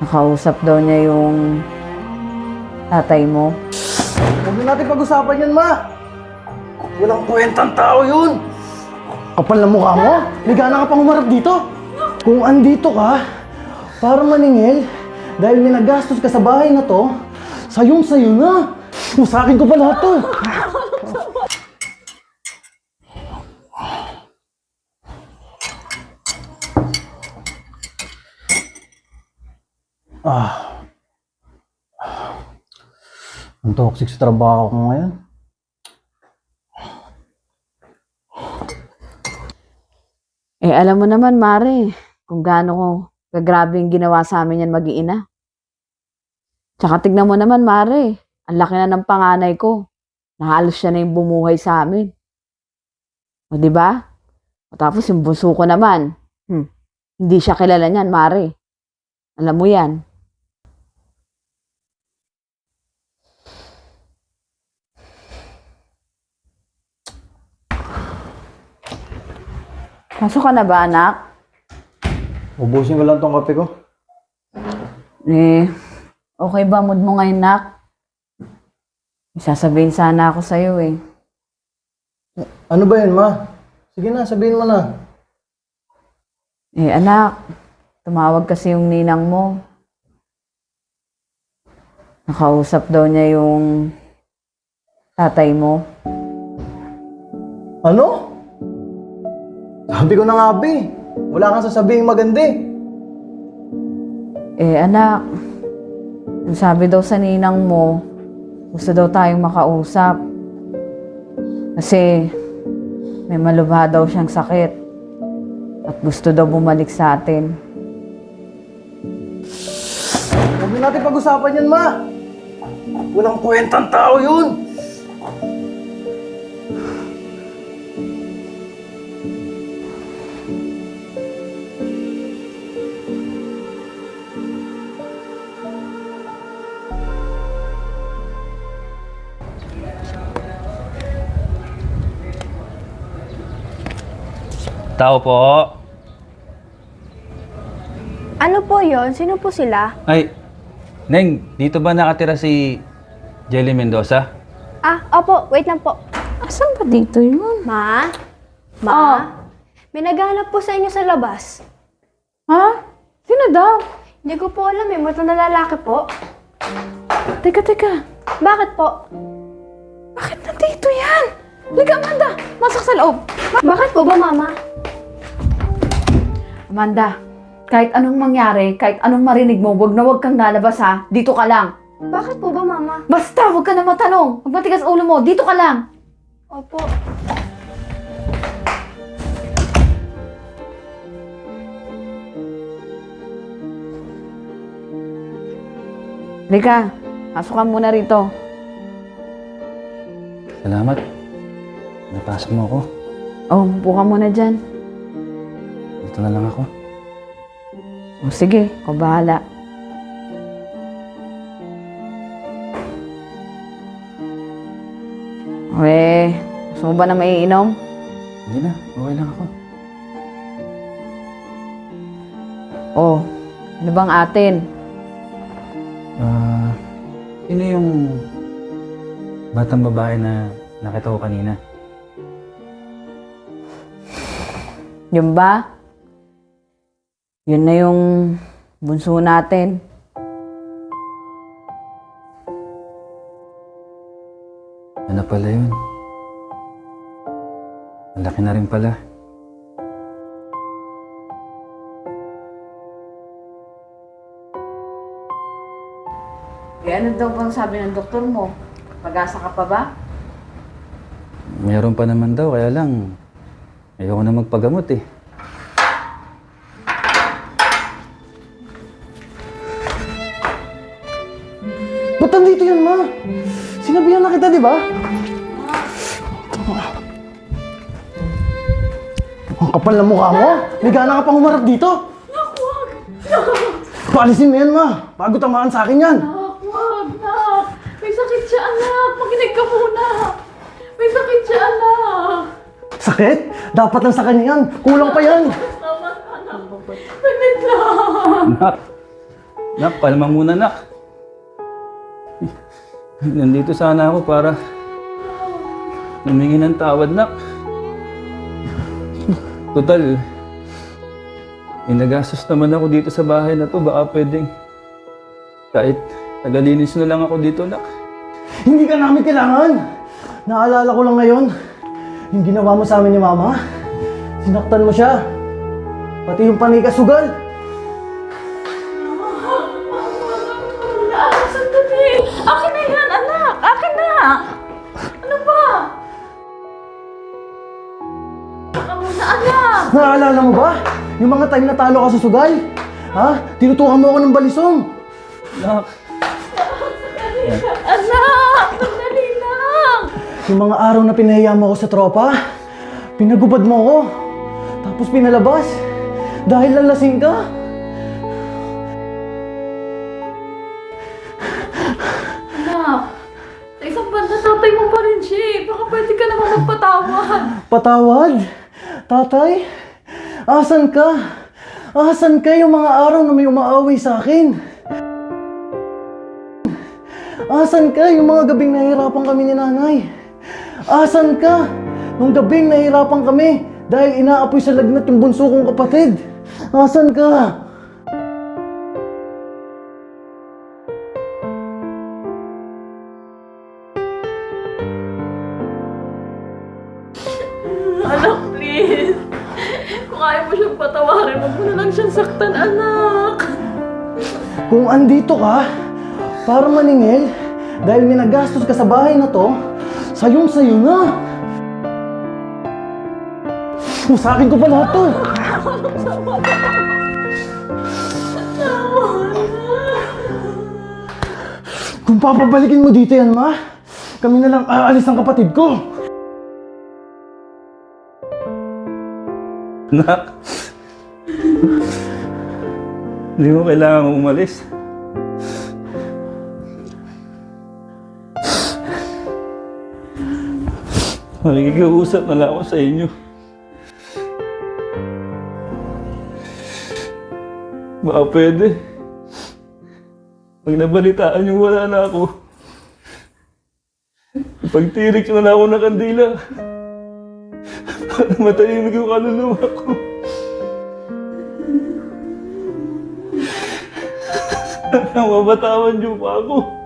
Nakausap daw niya yung tatay mo. Huwag na natin pag-usapan yan, ma. Walang kwentang tao yun. Kapal na mukha mo. May gana ka pang umarap dito. Kung andito ka, para maningil, dahil may nagastos ka sa bahay na to, sayong sayo na. Masakin ko pa lahat to. Ah. Ang toxic sa trabaho ko ngayon. Eh, alam mo naman, Mare, kung gaano ko kagrabe yung ginawa sa amin yan mag-iina. Tsaka tignan mo naman, Mare, ang laki na ng panganay ko. Nahalos siya na yung bumuhay sa amin. O, di ba? O, tapos yung bunso ko naman, hmm, hindi siya kilala niyan, Mare. Alam mo yan. Pasok ka na ba, anak? Ubusin ko lang tong kape ko. Eh, okay ba mood mo ngayon, nak? May sasabihin sana ako sa'yo eh. Ano ba yun, ma? Sige na, sabihin mo na. Eh, anak, tumawag kasi yung ninang mo. Nakausap daw niya yung tatay mo. Ano? Sabi ko na nga, be. Wala kang sasabihin maganda eh. Eh, anak, ang sabi daw sa ninang mo, gusto daw tayong makausap. Kasi may malubha daw siyang sakit. At gusto daw bumalik sa atin. Huwag na natin pag-usapan yan, ma. Walang kwentang tao yun. Tao po. Ano po yon? Sino po sila? Ay, Neng, dito ba nakatira si Jelly Mendoza? Ah, opo, wait lang po. Asan ba dito yun? Ma? Ma? Oh. May naghahanap po sa inyo sa labas. Ha? Sino daw? Hindi ko po alam eh, mato na lalaki po. Teka, teka. Bakit po? Bakit nandito yan? Liga, Amanda! Masok sa loob! Bakit po ba, mama? Amanda, kahit anong mangyari, kahit anong marinig mo, wag na wag kang lalabas ha. Dito ka lang. Bakit po ba, mama? Basta, wag ka na matanong. Huwag matigas ulo mo. Dito ka lang. Opo. Lika, pasok ka muna rito. Salamat. Napasok mo ako. Oh, upo ka muna dyan. Na lang ako. Oh, sige, ako bahala. We, gusto mo ba na maiinom? Hindi na, okay lang ako. Oh, ano bang atin? Ah, sino yung batang babae na nakita ko kanina? Yun ba? Yun na yung bunso natin. Ano pala yun? Ang laki na rin pala. Eh, ano daw bang sabi ng doktor mo? Pag-asa ka pa ba? Meron pa naman daw, kaya lang ayoko na magpagamot eh. Nandito yan, ma? Sinabihan na kita, di ba? Ang kapal na mukha mo. May gana ka pang umarap dito. Paalisin mo yan, ma. Bago tamaan sa akin yan. Anak, wag, nak. May sakit siya, anak. Makinig ka muna. May sakit siya, anak. Sakit? Dapat lang sa kanya yan. Kulang pa yan. Tama, anak. Wait lang. Anak, Nak, kalma muna, nak. Nandito sana ako para humingi ng tawad, nak. Total, inagastos naman ako dito sa bahay na to. Baka pwedeng kahit tagalinis na lang ako dito, nak. Hindi ka namin kailangan! Naalala ko lang ngayon, yung ginawa mo sa amin ni Mama, sinaktan mo siya. Pati yung panay Naalala mo ba? Yung mga time na talo ka sa sugal? Ha? Tinutukan mo ako ng balisong. Nak, Anak! Sandali lang! Yung mga araw na pinahiya mo ako sa tropa, pinagubad mo ako. Tapos pinalabas. Dahil lalasing ka. Anak! Sa isang banda, tatay mo pa rin siya eh. Baka pwede ka naman magpatawad. Patawad? Tatay? Asan ka? Asan ka yung mga araw na may umaaway sa akin? Asan ka yung mga gabing nahihirapan kami ni nanay? Asan ka? Nung gabing nahihirapan kami dahil inaapoy sa lagnat yung bunso kong kapatid. Asan ka? Huwag mo na lang siyang saktan, anak. Kung andito ka, para maningil, dahil may nagastos ka sa bahay na to, sayong sayo na. Masakin ko pa lahat to. Kung papabalikin mo dito yan, ma, kami na lang aalis ang kapatid ko. nak. Hindi mo kailangan umalis. Makikiusap na lang ako sa inyo. Baka pwede. Pag nabalitaan yung wala na ako, pagtirik na lang ako ng kandila. Para matahimik yung kaluluwa ko. Sana mabatawan niyo pa ako.